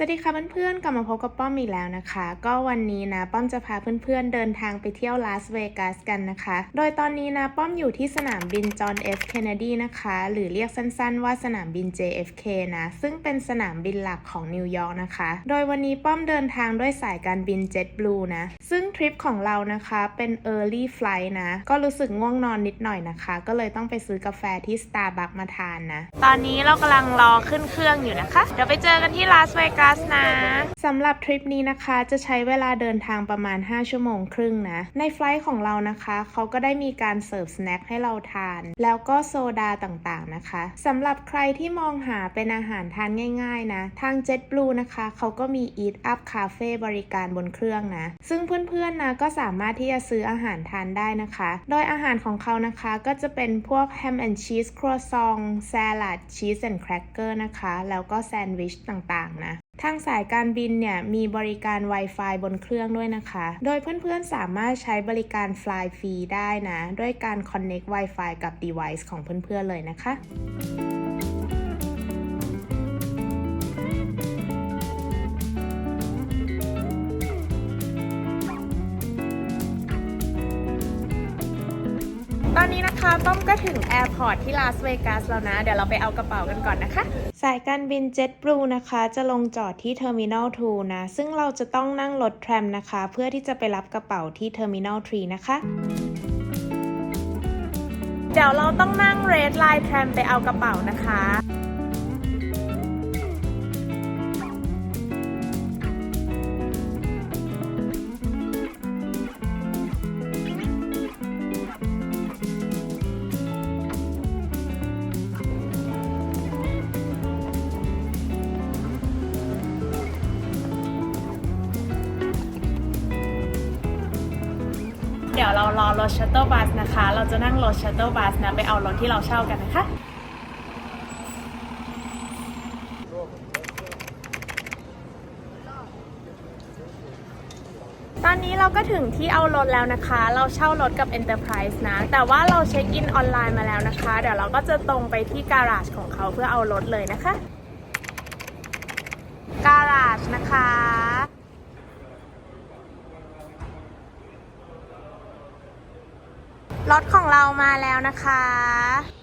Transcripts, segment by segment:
สวัสดีค่ะเพื่อนๆ กลับมาพบกับป้อมอีกแล้วนะคะ ก็วันนี้นะป้อมจะพาเพื่อนๆ เดินทางไปเที่ยวลาสเวกัสกันนะคะ โดยตอนนี้นะป้อมอยู่ที่สนามบินจอห์น F. Kennedy นะคะ หรือเรียกสั้นๆว่าสนามบิน JFK นะ ซึ่งเป็นสนามบินหลักของนิวยอร์กนะคะ โดยวันนี้ป้อมเดินทางด้วยสายการบิน JetBlue นะ ซึ่งทริปของเรานะคะเป็น Early Flight นะ ก็รู้สึกง่วงนอนนิดหน่อยนะคะ ก็เลยต้องไปซื้อกาแฟที่ Starbucks มาทานนะ ตอนนี้เรากำลังรอขึ้นเครื่องอยู่นะคะ เดี๋ยวไปเจอกันที่ลาสเวกัสนะสำหรับทริปนี้นะคะจะใช้เวลาเดินทางประมาณ 5 ชั่วโมงครึ่งนะ ในไฟลท์ของเรานะคะเขาก็ได้มีการเสิร์ฟสแน็คให้เราทาน แล้วก็โซดาต่างๆนะคะสำหรับใครที่มองหาเป็นอาหารทานง่ายๆนะ ทาง JetBlue นะคะเขาก็มี Eat Up Cafe บริการบนเครื่องนะ ซึ่งเพื่อนๆนะก็สามารถที่จะซื้ออาหารทานได้นะคะ โดยอาหารของเขานะคะก็จะเป็นพวกแฮมแอนด์ชีสครัวซอง แซลัดชีสแอนด์แครกเกอร์นะคะ แล้วก็แซนด์วิชต่างๆนะ ทางสายการบินเนี่ยมีบริการ Wi-Fi บนเครื่องด้วยนะคะ โดยเพื่อนๆสามารถใช้บริการ Fly ฟรีได้นะ ด้วยการ Connect Wi-Fi กับ device ของเพื่อนๆเลยนะคะ นนี้นะคะป้อมก็ถึงแอร์พอร์ตที่ลาสเวกัสแล้วนะ เดี๋ยวเราไปเอากระเป๋ากันก่อนนะคะ สายการบิน JetBlue นะคะ จะลงจอดที่ Terminal 2นะ ซึ่งเราจะต้องนั่งรถแทรมนะคะ เพื่อที่จะไปรับกระเป๋าที่ Terminal 3นะคะเดี๋ยวเราต้องนั่ง Red Line Tram ไปเอากระเป๋านะคะ ถชัตเต l ลบัสนะคะ เราจะนั่งรถชัตเต l ลบัสนะไปเอารถที่เราเช่ากันนะคะตอนนี้เราก็ถึงที่เอารถแล้วนะคะ เราเช่ารถกับ Enterprise นะ แต่ว่าเราเช็คอินออนไลน์มาแล้วนะคะ เดี๋ยวเราก็จะตรงไปที่การาจของเขาเพื่อเอารถเลยนะคะ การาจนะคะ รถของเรามาแล้วนะคะ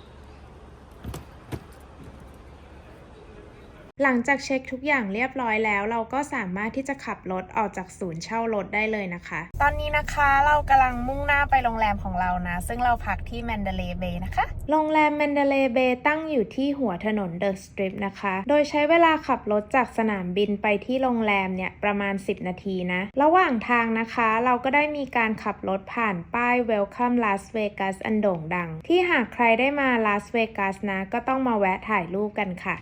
หลังจากเช็คทุกอย่างเรียบร้อยแล้ว เราก็สามารถที่จะขับรถออกจากศูนย์เช่ารถได้เลยนะคะ ตอนนี้นะคะเรากำลังมุ่งหน้าไปโรงแรมของเรานะ ซึ่งเราพักที่แมนเดเลย์เบย์นะคะ โรงแรมแมนเดเลย์เบย์ตั้งอยู่ที่หัวถนนเดอะสตริปนะคะ โดยใช้เวลาขับรถจากสนามบินไปที่โรงแรมเนี่ยประมาณ 10 นาทีนะ ระหว่างทางนะคะ เราก็ได้มีการขับรถผ่านป้าย Welcome Las Vegas อันโด่งดัง ที่หากใครได้มาลาสเวกัสนะ ก็ต้องมาแวะถ่ายรูปกันค่ะ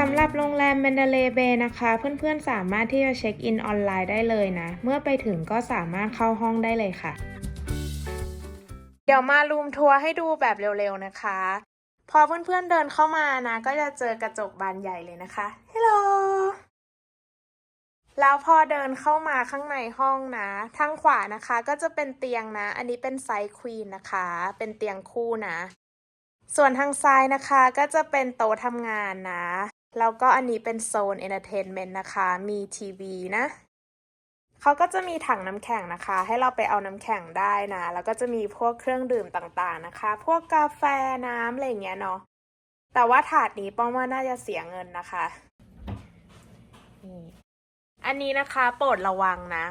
สำหรับโรงแรมเมนเดเลเบนะคะ เพื่อนๆสามารถที่จะเช็คอินออนไลน์ได้เลยนะ เมื่อไปถึงก็สามารถเข้าห้องได้เลยค่ะ เดี๋ยวมารูมทัวร์ให้ดูแบบเร็วๆนะคะ พอเพื่อนๆเดินเข้ามานะ ก็จะเจอกระจกบานใหญ่เลยนะคะฮัลโหลแล้วพอเดินเข้ามาข้างในห้องนะ ทางขวานะคะก็จะเป็นเตียงนะ อันนี้เป็นไซส์ควีนนะคะ เป็นเตียงคู่นะ ส่วนทางซ้ายนะคะก็จะเป็นโต๊ะทำงานนะ แล้วก็อันนี้เป็นโซนเอนเตอร์เทนเมนต์นะคะ มีทีวีนะเขาก็จะมีถังน้ำแข็งนะคะ ให้เราไปเอาน้ำแข็งได้นะ แล้วก็จะมีพวกเครื่องดื่มต่างๆนะคะ พวกกาแฟน้ำอะไรเงี้ยเนาะ แต่ว่าถาดนี้ป้องว่าน่าจะเสียเงินนะคะ อันนี้นะคะโปรดระวังนะ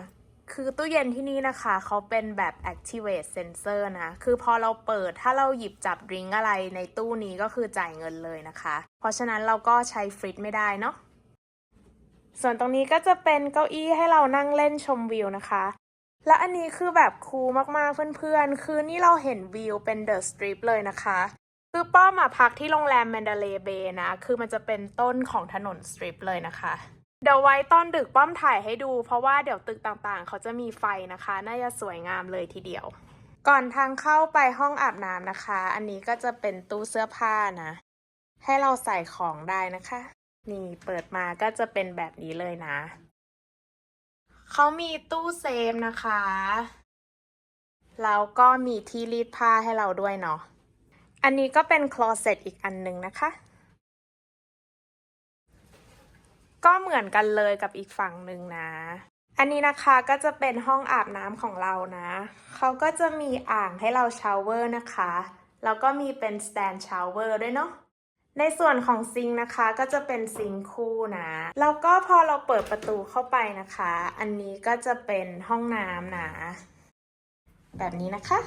คือตู้เย็นที่นี่นะคะเขาเป็นแบบ activate sensor นะคือพอเราเปิดถ้าเราหยิบจับดริงอะไรในตู้นี้ก็คือจ่ายเงินเลยนะคะ เพราะฉะนั้นเราก็ใช้ฟรีซไม่ได้เนาะส่วนตรงนี้ก็จะเป็นเก้าอี้ให้เรานั่งเล่นชมวิวนะคะ และอันนี้คือแบบคูลมากๆเพื่อนๆ คือนี่เราเห็นวิวเป็นเดอะสตรีทเลยนะคะ คือป้อมอะพักที่โรงแรมแมนเดเลเบย์นะ คือมันจะเป็นต้นของถนนสตรีทเลยนะคะ เดี๋ยวไว้ตอนดึกป้อมถ่ายให้ดู เพราะว่าเดี๋ยวตึกต่างๆ เขาจะมีไฟนะคะ น่าจะสวยงามเลยทีเดียว ก่อนทางเข้าไปห้องอาบน้ำนะคะ อันนี้ก็จะเป็นตู้เสื้อผ้านะ ให้เราใส่ของได้นะคะ นี่เปิดมาก็จะเป็นแบบนี้เลยนะ เขามีตู้เซฟนะคะ แล้วก็มีที่รีดผ้าให้เราด้วยเนาะ อันนี้ก็เป็นคลอเซ็ตอีกอันหนึ่งนะคะ ก็เหมือนกันเลยกับอีกฝั่งหนึ่งนะ อันนี้นะคะก็จะเป็นห้องอาบน้ำของเรานะ เขาก็จะมีอ่างให้เราชาวเวอร์นะคะ แล้วก็มีเป็นสแตนชาวเวอร์ด้วยเนาะในส่วนของซิงนะคะก็จะเป็นซิงค์คู่นะแล้วก็พอเราเปิดประตูเข้าไปนะคะ อันนี้ก็จะเป็นห้องน้ำนะ แบบนี้นะคะ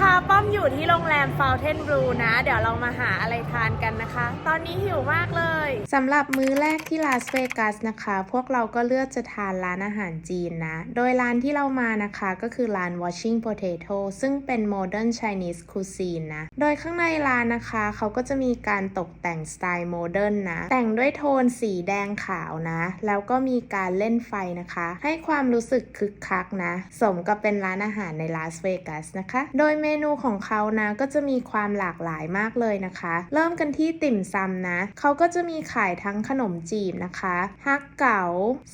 นะคะป้อมอยู่ที่โรงแรม Fountain Blue นะ เดี๋ยวเรามาหาอะไรทานกันนะคะ ตอนนี้หิวมากเลยสำหรับมื้อแรกที่ลาสเวกัสนะคะ พวกเราก็เลือกจะทานร้านอาหารจีนนะ โดยร้านที่เรามานะคะก็คือร้าน Washing Potato ซึ่งเป็น Modern Chinese Cuisine นะ โดยข้างในร้านนะคะเขาก็จะมีการตกแต่งสไตล์โมเดิร์นนะ แต่งด้วยโทนสีแดงขาวนะ แล้วก็มีการเล่นไฟนะคะ ให้ความรู้สึกคึกคักนะ สมกับเป็นร้านอาหารในลาสเวกัสนะคะ โดยเมนูของเขานะก็จะมีความหลากหลายมากเลยนะคะ เริ่มกันที่ติ่มซำนะ เขาก็จะมีขายทั้งขนมจีบนะคะฮักเก๋า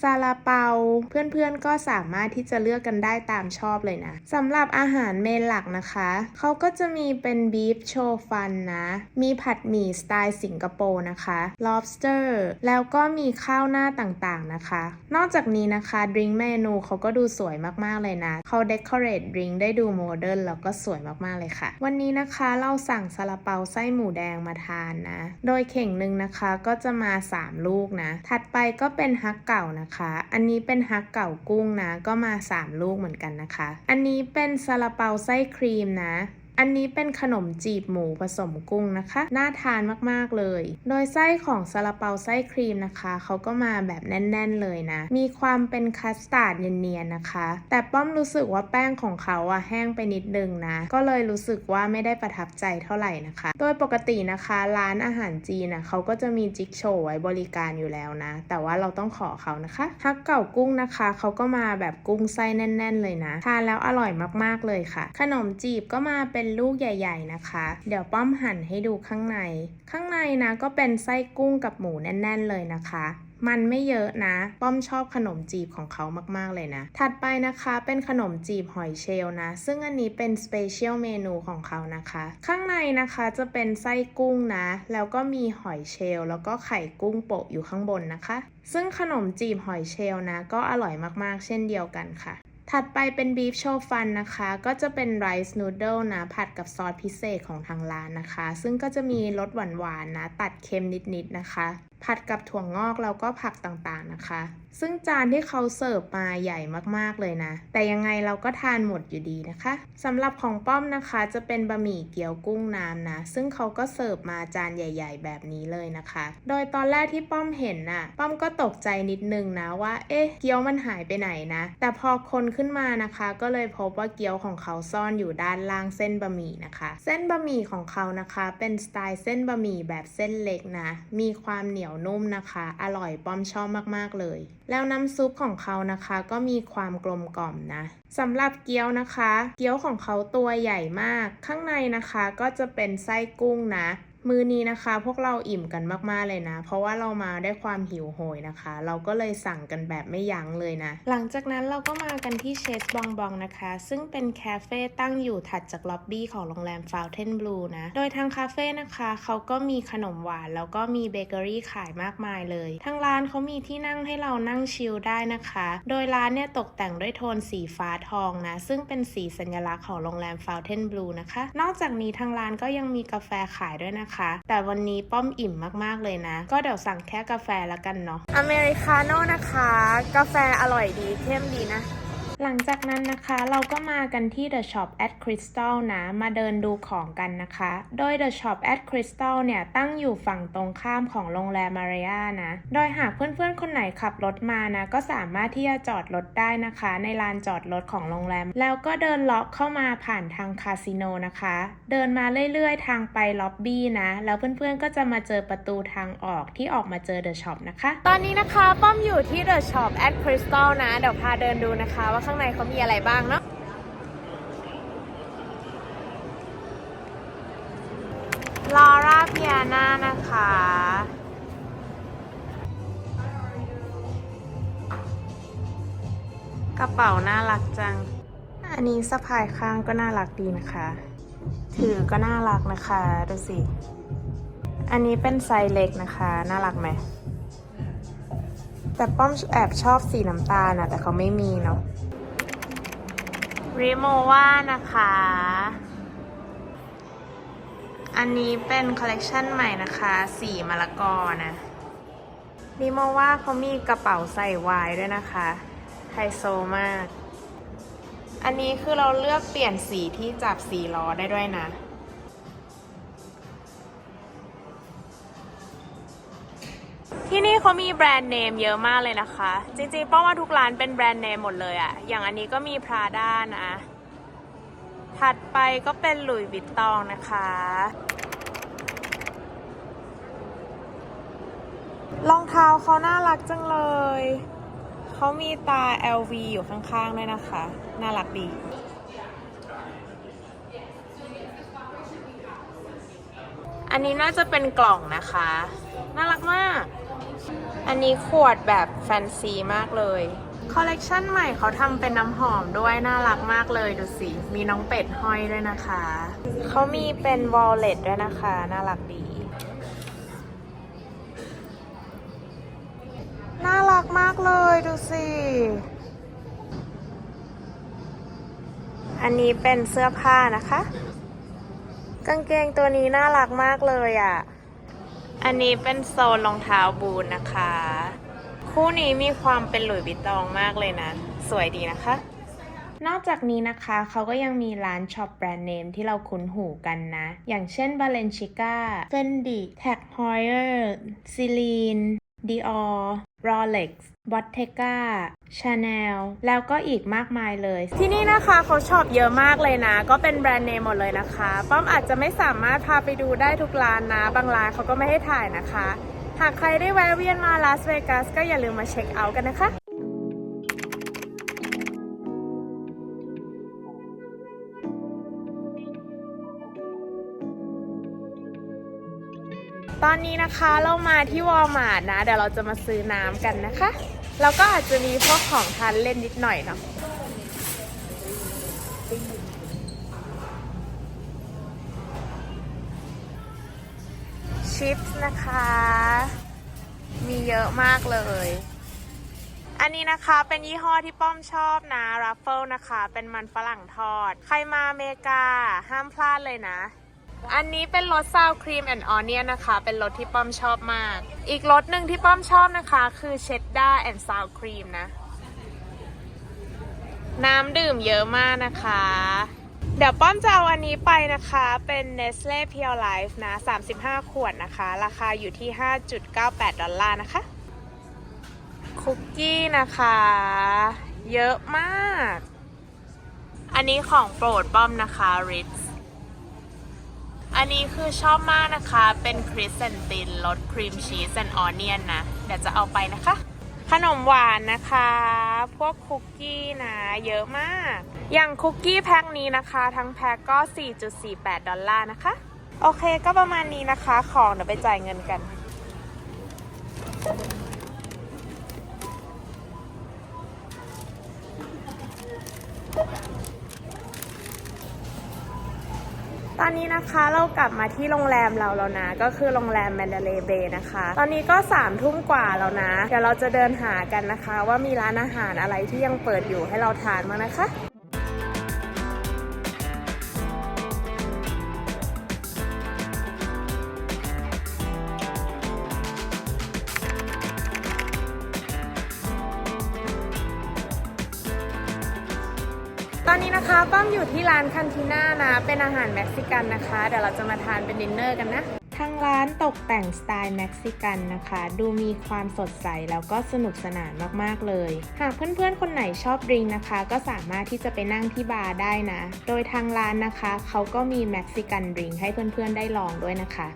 ซาลาเปา เพื่อนๆก็สามารถที่จะเลือกกันได้ตามชอบเลยนะสำหรับอาหารเมนหลักนะคะ เขาก็จะมีเป็นบีฟโชฟันนะ มีผัดหมี่สไตล์สิงคโปร์นะคะ lobster แล้วก็มีข้าวหน้าต่างๆนะคะ นอกจากนี้นะคะดริงเมนูเขาก็ดูสวยมากๆเลยนะ เขาเดคอเรทดริงได้ดูโมเดิร์นแล้วก็สวยมากๆเลยค่ะ วันนี้นะคะเราสั่งซาลาเปาไส้หมูแดงมาทานนะ โดยเข่งหนึ่งนะคะก็จะมา 3 ลูกนะ ถัดไปก็เป็นฮักเก่านะคะ อันนี้เป็นฮักเก่ากุ้งนะ ก็มา 3 ลูกเหมือนกันนะคะ อันนี้เป็นซาลาเปาไส้ครีมนะ อันนี้เป็นขนมจีบหมูผสมกุ้งนะคะ น่าทานมากๆเลย โดยไส้ของซาลาเปาไส้ครีมนะคะ เขาก็มาแบบแน่น ๆ เลยนะ มีความเป็นคัสตาร์ดเนียนๆนะคะ แต่ป้อมรู้สึกว่าแป้งของเขาอะแห้งไปนิดนึงนะ ก็เลยรู้สึกว่าไม่ได้ประทับใจเท่าไหร่นะคะ โดยปกตินะคะร้านอาหารจีนนะเขาก็จะมีจิ๊กโชว์ไว้บริการอยู่แล้วนะ แต่ว่าเราต้องขอเขานะคะฮักเก่ากุ้งนะคะ เขาก็มาแบบกุ้งไส้แน่น ๆ เลยนะ ทานแล้วอร่อยมากๆเลยค่ะ ขนมจีบก็มาเป็น็นลูกใหญ่ๆนะคะ เดี๋ยวป้อมหั่นให้ดูข้างใน ข้างในนะก็เป็นไส้กุ้งกับหมูแน่น ๆเลยนะคะมันไม่เยอะนะ ป้อมชอบขนมจีบของเขามากๆเลยนะ ถัดไปนะคะเป็นขนมจีบหอยเชลนะ ซึ่งอันนี้เป็นสเปเชียลเมนูของเขานะคะ ข้างในนะคะจะเป็นไส้กุ้งนะ แล้วก็มีหอยเชล แล้วก็ไข่กุ้งโปะอยู่ข้างบนนะคะ ซึ่งขนมจีบหอยเชลนะ ก็อร่อยมากๆ เช่นเดียวกันค่ะ ถัดไปเป็นบีฟโชฟันนะคะ ก็จะเป็นไรซ์นูเดิลนะ ผัดกับซอสพิเศษของทางร้านนะคะ ซึ่งก็จะมีรสหวานๆนะตัดเค็มนิดๆนะคะ ผัดกับถั่วงอกแล้วก็ผักต่างๆนะคะ ซึ่งจานที่เขาเสิร์ฟมาใหญ่มากๆเลยนะ แต่ยังไงเราก็ทานหมดอยู่ดีนะคะสำหรับของป้อมนะคะจะเป็นบะหมี่เกี๊ยวกุ้งน้ำนะ ซึ่งเขาก็เสิร์ฟมาจานใหญ่ ๆ แบบนี้เลยนะคะ โดยตอนแรกที่ป้อมเห็นน่ะ ป้อมก็ตกใจนิดนึงนะว่า เอ๊ะ เกี๊ยวมันหายไปไหนนะ แต่พอคนขึ้นมานะคะ ก็เลยพบว่าเกี๊ยวของเขาซ่อนอยู่ด้านล่างเส้นบะหมี่นะคะ เส้นบะหมี่ของเขานะคะ เป็นสไตล์เส้นบะหมี่แบบเส้นเล็กนะ มีความเหนียวนุ่มนะคะ อร่อยป้อมชอบมากๆเลย แล้วน้ำซุปของเขานะคะก็มีความกลมกล่อมนะสำหรับเกี๊ยวนะคะ เกี๊ยวของเขาตัวใหญ่มาก ข้างในนะคะก็จะเป็นไส้กุ้งนะ มือนี้นะคะพวกเราอิ่มกันมากๆเลยนะ เพราะว่าเรามาได้ความหิวโหยนะคะ เราก็เลยสั่งกันแบบไม่ยั้งเลยนะ หลังจากนั้นเราก็มากันที่เชสบองบองนะคะ ซึ่งเป็นคาเฟ่ตั้งอยู่ถัดจากล็อบบี้ของโรงแรม Fountain Blue นะ โดยทางคาเฟ่นะคะเขาก็มีขนมหวานแล้วก็มีเบเกอรี่ขายมากมายเลยทางร้านเขามีที่นั่งให้เรานั่งชิลได้นะคะ โดยร้านเนี่ยตกแต่งด้วยโทนสีฟ้าทองนะ ซึ่งเป็นสีสัญลักษณ์ของโรงแรม Fountain Blue นะคะ นอกจากนี้ทางร้านก็ยังมีกาแฟขายด้วยนะคะแต่วันนี้ป้อมอิ่มมากๆเลยนะ ก็เดี๋ยวสั่งแค่กาแฟแล้วกันเนาะอเมริกาโน่นะคะ กาแฟอร่อยดีเข้มดีนะ หลังจากนั้นนะคะเราก็มากันที่ The Shop at Crystal นะ มาเดินดูของกันนะคะ โดย The Shop at Crystal เนี่ย ตั้งอยู่ฝั่งตรงข้ามของโรงแรมมาริยานะ โดยหากเพื่อนๆ คนไหนขับรถมานะ ก็สามารถที่จะจอดรถได้นะคะ ในลานจอดรถของโรงแรม แล้วก็เดินเลาะเข้ามาผ่านทางคาสิโนนะคะ เดินมาเรื่อยๆ ทางไปล็อบบี้นะ แล้วเพื่อนๆ ก็จะมาเจอประตูทางออกที่ออกมาเจอ The Shop นะคะ ตอนนี้นะคะป้อมอยู่ที่ The Shop at Crystal นะ เดี๋ยวพาเดินดูนะคะว่าข้างในเขามีอะไรบ้างเนาะน่านะคะ กระเป๋าน่ารักจัง อันนี้สะพายข้างก็น่ารักดีนะคะ ถือก็น่ารักนะคะ ดูสิ อันนี้เป็นไซส์เล็กนะคะ น่ารักไหมแต่ป้อมแอบชอบสีน้ำตาลนะแต่เขาไม่มีเนาะ ริโมว่านะคะ อันนี้เป็นคอลเลกชันใหม่นะคะ สีมะละกอนะริโมว่าเขามีกระเป๋าใส่วายด้วยนะคะ ไฮโซมาก อันนี้คือเราเลือกเปลี่ยนสีที่จับสีล้อได้ด้วยนะ ที่นี่เขามีแบรนด์เนมเยอะมากเลยนะคะ จริงๆป้องว่าทุกร้านเป็นแบรนด์เนมหมดเลยอะอย่างอันนี้ก็มี Prada นะ ถัดไปก็เป็นหลุยส์วิตตองนะคะ รองเท้าเขาน่ารักจังเลย เขามีตา LV อยู่ข้างๆด้วยนะคะ น่ารักดีอันนี้น่าจะเป็นกล่องนะคะ น่ารักมาก อันนี้ขวดแบบแฟนซีมากเลย คอลเลกชันใหม่เขาทำเป็นน้ำหอมด้วยน่ารักมากเลยดูสิ มีน้องเป็ดห้อยด้วยนะคะ เขามีเป็นวอลเล็ตด้วยนะคะ น่ารักดี น่ารักมากเลยดูสิ อันนี้เป็นเสื้อผ้านะคะ กางเกงตัวนี้น่ารักมากเลยอะ่ะ อันนี้เป็นโซนรองเท้าบูนนะคะ คู่นี้มีความเป็นหลุยส์วิตตองมากเลยนะ สวยดีนะคะ นอกจากนี้นะคะเขาก็ยังมีร้านช็อปแบรนด์เนมที่เราคุ้นหูกันนะ อย่างเช่น Balenciaga Fendi Tag Heuer Celine Dior Rolex Bottega Chanel แล้ วก็อีกมากมายเลย ที่นี่นะคะเขาชอปเยอะมากเลยนะ ก็เป็นแบรนด์เนมหมดเลยนะคะ ป้อมอาจจะไม่สามารถพาไปดูได้ทุกร้านนะ บางร้านเขาก็ไม่ให้ถ่ายนะคะ หากใครได้แวะเวียนมาลาสเวกัสก็อย่าลืมมาเช็คเอาท์กันนะคะตอนนี้นะคะเรามาที่วอลมาร์ทนะ เดี๋ยวเราจะมาซื้อน้ำกันนะคะ แล้วก็อาจจะมีพวกของทานเล่นนิดหน่อยเนาะชิปส์นะคะ มีเยอะมากเลย อันนี้นะคะเป็นยี่ห้อที่ป้อมชอบนะรัฟเฟิลนะคะ เป็นมันฝรั่งทอด ใครมาอเมริกาห้ามพลาดเลยนะ อันนี้เป็นรสซาวครีมแอนด์ออเนียนะคะ เป็นรสที่ป้อมชอบมาก อีกรสหนึ่งที่ป้อมชอบนะคะ คือเชดดาร์แอนด์ซาวครีมนะ น้ำดื่มเยอะมากนะคะ เดี๋ยวป้อมจะเอาอันนี้ไปนะคะ เป็น Nestle Pure Life นะ 35 ขวดนะคะ ราคาอยู่ที่ 5.98 ดอลลาร์นะคะ คุกกี้นะคะ เยอะมาก อันนี้ของโปรดป้อมนะคะ Ritz อันนี้คือชอบมากนะคะ เป็นคริสเซนตินรสครีมชีสแอนออเนียนนะ เดี๋ยวจะเอาไปนะคะ ขนมหวานนะคะ พวกคุกกี้นะ เยอะมาก อย่างคุกกี้แพ็คนี้นะคะ ทั้งแพ็คก็ 4.48 ดอลลาร์นะคะ โอเคก็ประมาณนี้นะคะ ของเดี๋ยวไปจ่ายเงินกัน ตอนนี้นะคะเรากลับมาที่โรงแรมเราแล้วนะ ก็คือโรงแรมแมนเดเลเบย์นะคะ ตอนนี้ก็สามทุ่มกว่าแล้วนะ เดี๋ยวเราจะเดินหากันนะคะ ว่ามีร้านอาหารอะไรที่ยังเปิดอยู่ให้เราทานบ้างนะคะ ร้านคันทีน่านะ เป็นอาหารเม็กซิกันนะคะ เดี๋ยวเราจะมาทานเป็นดินเนอร์กันนะ ทางร้านตกแต่งสไตล์เม็กซิกันนะคะ ดูมีความสดใสแล้วก็สนุกสนานมากๆเลย หากเพื่อนๆ คนไหนชอบดริงนะคะ ก็สามารถที่จะไปนั่งที่บาร์ได้นะ โดยทางร้านนะคะ เขาก็มีเม็กซิกันดริงให้เพื่อนๆ ได้ลองด้วยนะคะ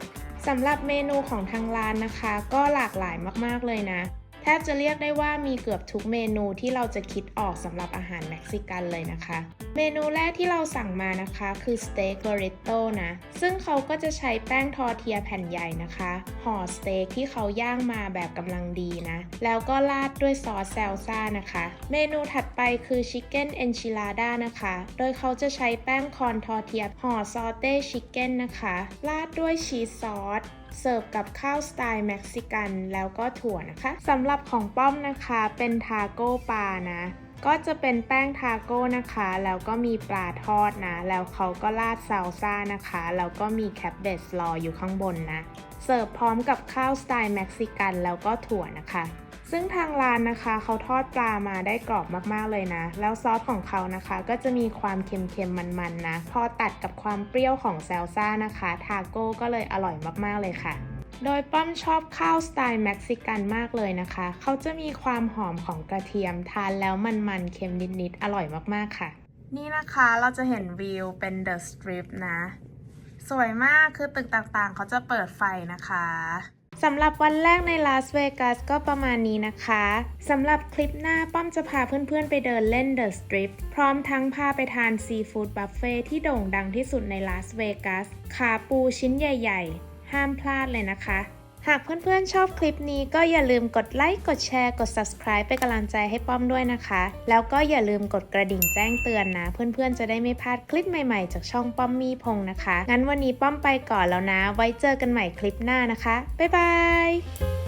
สำหรับเมนูของทางร้านนะคะ ก็หลากหลายมากๆเลยนะ แทบจะเรียกได้ว่ามีเกือบทุกเมนูที่เราจะคิดออกสำหรับอาหารเม็กซิกันเลยนะคะ เมนูแรกที่เราสั่งมานะคะคือสเต็กโ o ริโตนะ ซึ่งเขาก็จะใช้แป้งทอร์เทียแผ่นใหญ่นะคะห่อสเต็กที่เขาย่างมาแบบกำลังดีนะ แล้วก็ราดด้วยซอสแซลซ่านะคะ เมนูถัดไปคือชิคเก้นเอนชิลาด้านะคะ โดยเขาจะใช้แป้งคอนทอร์เทียห่อซอเต้ชิคเก้นนะคะ ราดด้วยชีสซอส เสิร์ฟกับข้าวสไตล์เม็กซิกันแล้วก็ถั่วนะคะสำหรับของป้อมนะคะเป็นทาโก้ปลานะก็จะเป็นแป้งทาโก้นะคะ แล้วก็มีปลาทอดนะ แล้วเขาก็ราดซาลซ่านะคะ แล้วก็มีแคปเบสรออยู่ข้างบนนะ เสิร์ฟพร้อมกับข้าวสไตล์เม็กซิกันแล้วก็ถั่วนะคะ ซึ่งทางร้านนะคะเขาทอดปลามาได้กรอบมากๆเลยนะ แล้วซอสของเขานะคะ ก็จะมีความเค็มๆมันๆนะ พอตัดกับความเปรี้ยวของแซลซ่านะคะ ทาโก้ก็เลยอร่อยมากๆเลยค่ะโดยป้อมชอบข้าวสไตล์เม็กซิกันมากเลยนะคะ เขาจะมีความหอมของกระเทียมทานแล้วมันๆเค็มนิดๆ อร่อยมากๆค่ะ นี่นะคะเราจะเห็นวิวเป็นเดอะสตรีทนะ สวยมากคือตึกต่างๆ เขาจะเปิดไฟนะคะ สำหรับวันแรกในลาสเวกัสก็ประมาณนี้นะคะ สำหรับคลิปหน้าป้อมจะพาเพื่อนๆไปเดินเล่นเดอะสตรีทพร้อมทั้งพาไปทานซีฟู้ดบัฟเฟ่ที่โด่งดังที่สุดในลาสเวกัสขาปูชิ้นใหญ่ ๆ ห้ามพลาดเลยนะคะ หากเพื่อนๆชอบคลิปนี้ก็อย่าลืมกดไลค์ กดแชร์ กด subscribe เป็นกำลังใจให้ป้อมด้วยนะคะ แล้วก็อย่าลืมกดกระดิ่งแจ้งเตือนนะ เพื่อนๆจะได้ไม่พลาดคลิปใหม่ๆ จากช่องป้อมมีพงนะคะ งั้นวันนี้ป้อมไปก่อนแล้วนะ ไว้เจอกันใหม่คลิปหน้านะคะ บ๊ายบาย